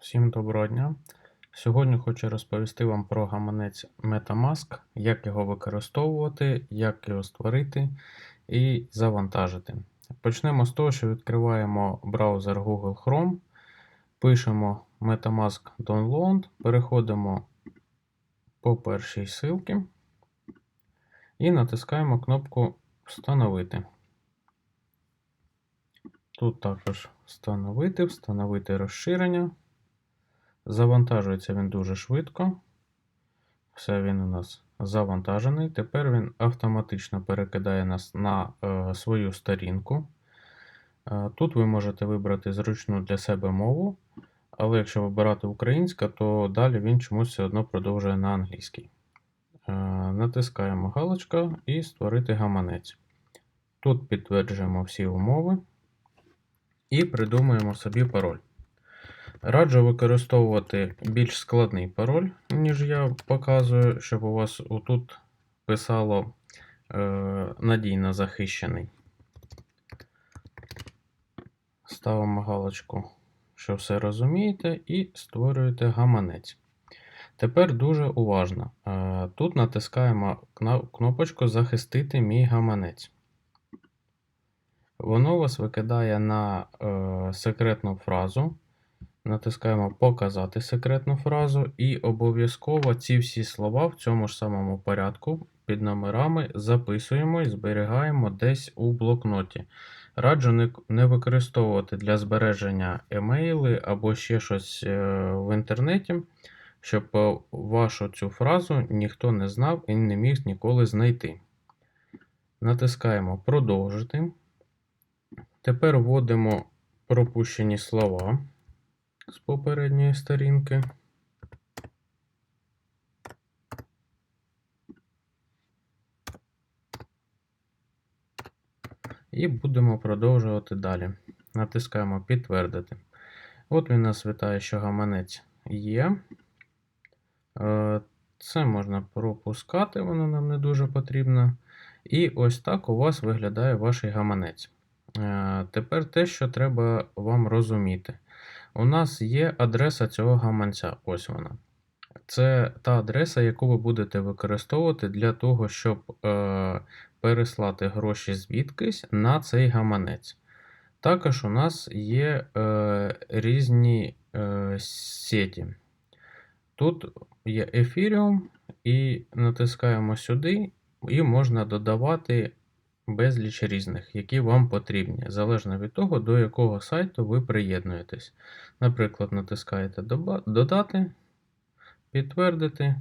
Всім доброго дня. Сьогодні хочу розповісти вам про гаманець Metamask, як його використовувати, як його створити і завантажити. Почнемо з того, що відкриваємо браузер Google Chrome, пишемо Metamask Download, переходимо по першій ссылці і натискаємо кнопку Встановити. Тут також встановити, встановити розширення. Завантажується він дуже швидко. Все він у нас завантажений. Тепер він автоматично перекидає нас на е, свою сторінку. Е, тут ви можете вибрати зручну для себе мову, але якщо вибирати українська, то далі він чомусь все одно продовжує на англійській. Е, натискаємо галочку і створити гаманець. Тут підтверджуємо всі умови і придумуємо собі пароль. Раджу використовувати більш складний пароль, ніж я показую, щоб у вас отут писало е, надійно захищений. Ставимо галочку, що все розумієте, і створюєте гаманець. Тепер дуже уважно. Е, тут натискаємо кнопочку Захистити мій гаманець. Воно вас викидає на е, секретну фразу. Натискаємо Показати секретну фразу, і обов'язково ці всі слова в цьому ж самому порядку під номерами записуємо і зберігаємо десь у блокноті. Раджу не використовувати для збереження емейли або ще щось е, в інтернеті, щоб е, вашу цю фразу ніхто не знав і не міг ніколи знайти. Натискаємо Продовжити. Тепер вводимо пропущені слова з попередньої сторінки. І будемо продовжувати далі. Натискаємо Підтвердити. От він нас вітає, що гаманець є. Е, це можна пропускати, воно нам не дуже потрібно. І ось так у вас виглядає ваш гаманець. Е, тепер те, що треба вам розуміти. У нас є адреса цього гаманця. Ось вона. Це та адреса, яку ви будете використовувати для того, щоб е, переслати гроші звідкись на цей гаманець. Також у нас є е, різні е, сеті. Тут є Ethereum, і натискаємо сюди, і можна додавати безліч різних, які вам потрібні, залежно від того, до якого сайту ви приєднуєтесь. Наприклад, натискаєте Додати, підтвердити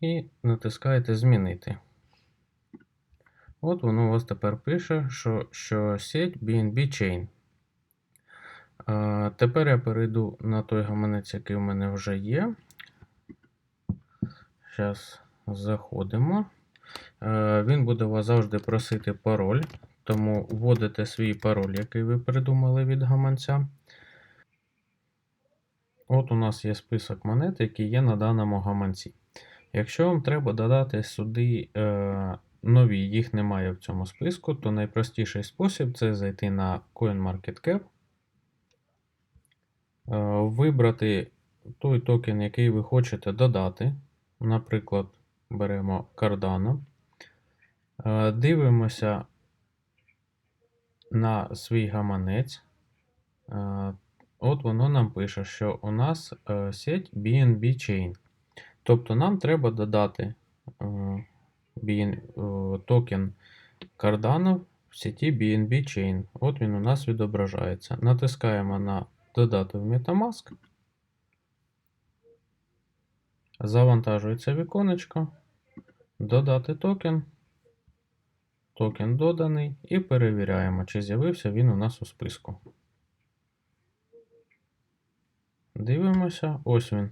і натискаєте Змінити. От воно у вас тепер пише, що що сеть BNB Chain. А, Тепер я перейду на той гаманець, який у мене вже є. Зараз заходимо. Е, він буде вас завжди просити пароль, тому вводите свій пароль, який ви придумали від гаманця. От у нас є список монет, які є на даному гаманці. Якщо вам треба додати сюди е, нові, їх немає в цьому списку, то найпростіший спосіб це зайти на CoinMarketCap, е, вибрати той токен, який ви хочете додати. Наприклад, беремо Cardano. Е, дивимося на свій гаманець. Е, от воно нам пише, що у нас е, сеть BNB Chain. Тобто нам треба додати токен Cardano в сеті BNB Chain. От він у нас відображається. Натискаємо на Додати в Metamask. Завантажується віконечко. Додати токен. Токен доданий і перевіряємо, чи з'явився він у нас у списку. Дивимося, ось він.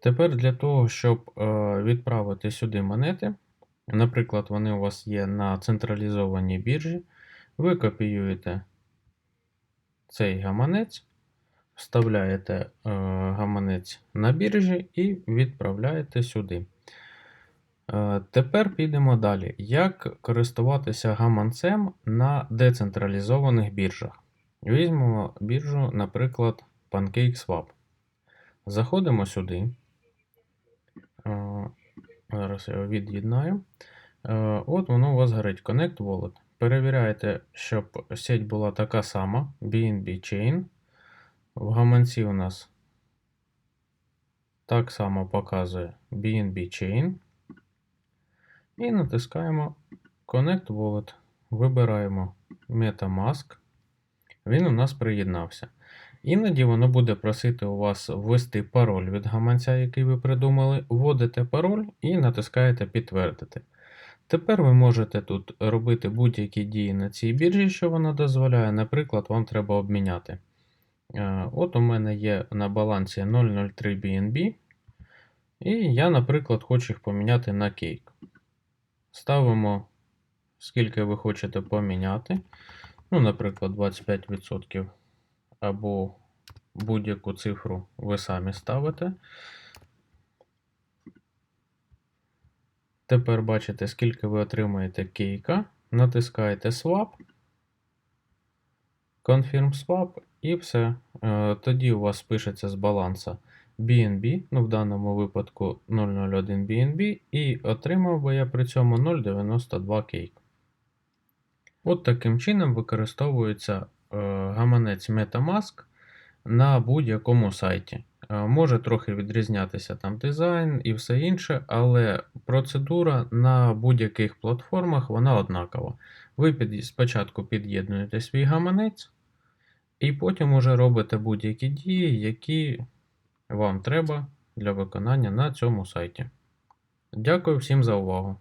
Тепер для того, щоб е, відправити сюди монети, наприклад, вони у вас є на централізованій біржі, ви копіюєте цей гаманець, вставляєте е, гаманець на біржі і відправляєте сюди. Е, тепер підемо далі. Як користуватися гаманцем на децентралізованих біржах? Візьмемо біржу, наприклад, PancakeSwap. Заходимо сюди. Е, Зараз я його від'єднаю. От воно у вас горить Connect Wallet. Перевіряєте, щоб сеть була така сама, BNB Chain. В гаманці у нас так само показує BNB Chain. І натискаємо Connect Wallet. Вибираємо MetaMask. Він у нас приєднався. Іноді воно буде просити у вас ввести пароль від гаманця, який ви придумали. Вводите пароль і натискаєте підтвердити. Тепер ви можете тут робити будь-які дії на цій біржі, що вона дозволяє. Наприклад, вам треба обміняти. Е, От у мене є на балансі 003 BNB. І я, наприклад, хочу їх поміняти на кейк. Ставимо, скільки ви хочете поміняти. Ну, наприклад, 25% або будь-яку цифру ви самі ставите. Тепер бачите, скільки ви отримаєте кейка. Натискаєте Swap, Confirm Swap і все. Е, Тоді у вас пишеться з баланса BNB, ну в даному випадку 001 BNB, і отримав би я при цьому 0,92 кейк. От таким чином використовується е, гаманець Metamask на будь-якому сайті. Е, Може трохи відрізнятися там дизайн і все інше, але процедура на будь-яких платформах вона однакова. Ви спочатку під'єднуєте свій гаманець, і потім уже робите будь-які дії, які вам треба для виконання на цьому сайті. Дякую всім за увагу!